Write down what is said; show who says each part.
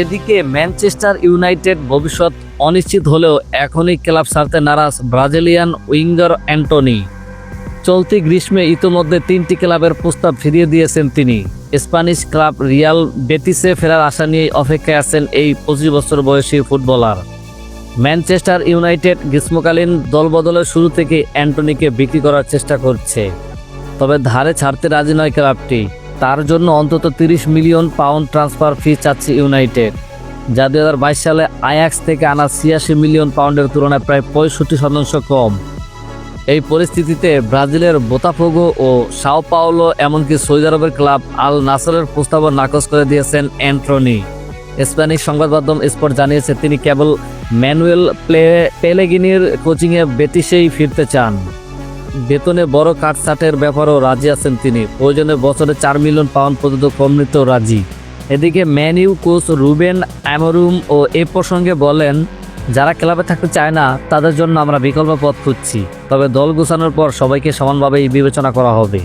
Speaker 1: এদিকে Manchester United ভবিষ্যৎ অনিশ্চিত হলেও এখনই ক্লাব ছাড়তে নারাজ ব্রাজিলিয়ান উইঙ্গার অ্যান্টনি। চলতি গ্রীষ্মে ইতোমধ্যে তিনটি ক্লাবের প্রস্তাব ফিরিয়ে দিয়েছেন তিনি। স্প্যানিশ ক্লাব রিয়াল বেটিসে ফেরার আশা নিয়ে অপেক্ষায় আছেন এই পঁচিশ বছর বয়সী ফুটবলার। ম্যানচেস্টার ইউনাইটেড গ্রীষ্মকালীন দলবদলের শুরু থেকে অ্যান্টনিকে বিক্রি করার চেষ্টা করছে। তবে ধারে ছাড়তে রাজি নয় ক্লাবটি। তার জন্য অন্তত তিরিশ মিলিয়ন পাউন্ড ট্রান্সফার ফি চাচ্ছে ইউনাইটেড। যা দু হাজার বাইশ সালে আয়াক্স থেকে আনা ছিয়াশি মিলিয়ন পাউন্ডের তুলনায় প্রায় পঁয়ষট্টি শতাংশ কম। এই পরিস্থিতিতে ব্রাজিলের বোতাফোগো ও সাও পাওলো এমনকি সৌদি আরবের ক্লাব আল নাসরের প্রস্তাবও নাকচ করে দিয়েছেন অ্যান্ট্রনি। স্প্যানিশ সংবাদ মাধ্যম স্পোর্ট জানিয়েছে তিনি কেবল ম্যানুয়েল প্লে, পেলেগিনির কোচিংয়ে বেতিসেই ফিরতে চান। বেতনে বড় কাটছাটের ব্যাপারেও রাজি আছেন তিনি। প্রয়োজনে বছরে চার মিলিয়ন পাউন্ড পর্যন্ত কম নিতেও রাজি। এদিকে Man U coach Ruben Amorim ও এ প্রসঙ্গে বলেন, যারা ক্লাবে থাকতে চায় না, তাদের জন্য আমরা বিকল্প পথ খুঁজছি। তবে দল গুছানোর পর সবাইকে সমানভাবেই বিবেচনা করা হবে।